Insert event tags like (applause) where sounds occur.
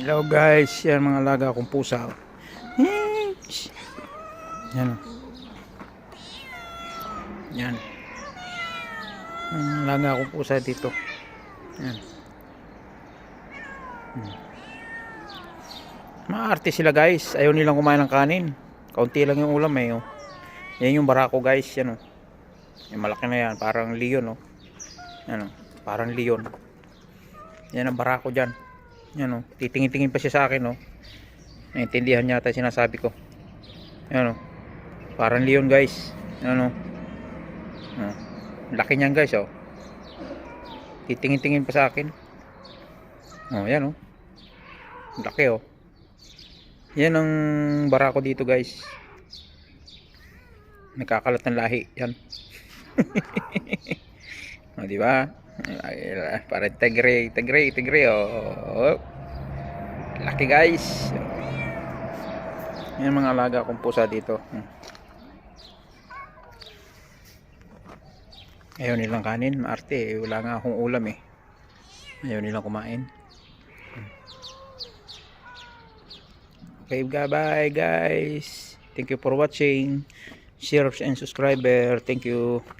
Hello guys, yan mga alaga akong pusa. Yan. Yan. Ang alaga akong pusa dito. Yan. Hmm. Maarte sila guys. Ayaw nilang kumain ng kanin. Kaunti lang yung ulam eh. Oh. Yan yung barako guys. Yan oh. Yung malaki na yan. Parang leon oh. Yan oh. Parang leon. Yan ang barako dyan. Yan oh. Titingin-tingin pa siya sa akin oh. Naintindihan niya yung sinasabi ko. Yan oh. Parang leon guys. Yan. Oh. Laki niyan guys oh. Titingin-tingin pa sa akin. Oh, yan oh. Laki oh. Yan ang barako dito guys. Nagkakalat ng lahi. Yan. (laughs) o, di Parang tigre, tigre, tigre. Oh. Laki guys. Yan mga alaga kong pusa dito. Hmm. Ayaw nilang kanin, maarte. eh. Wala nga akong ulam eh. Ayaw nilang kumain. Okay, bye guys. Thank you for watching. Share and subscriber. Thank you.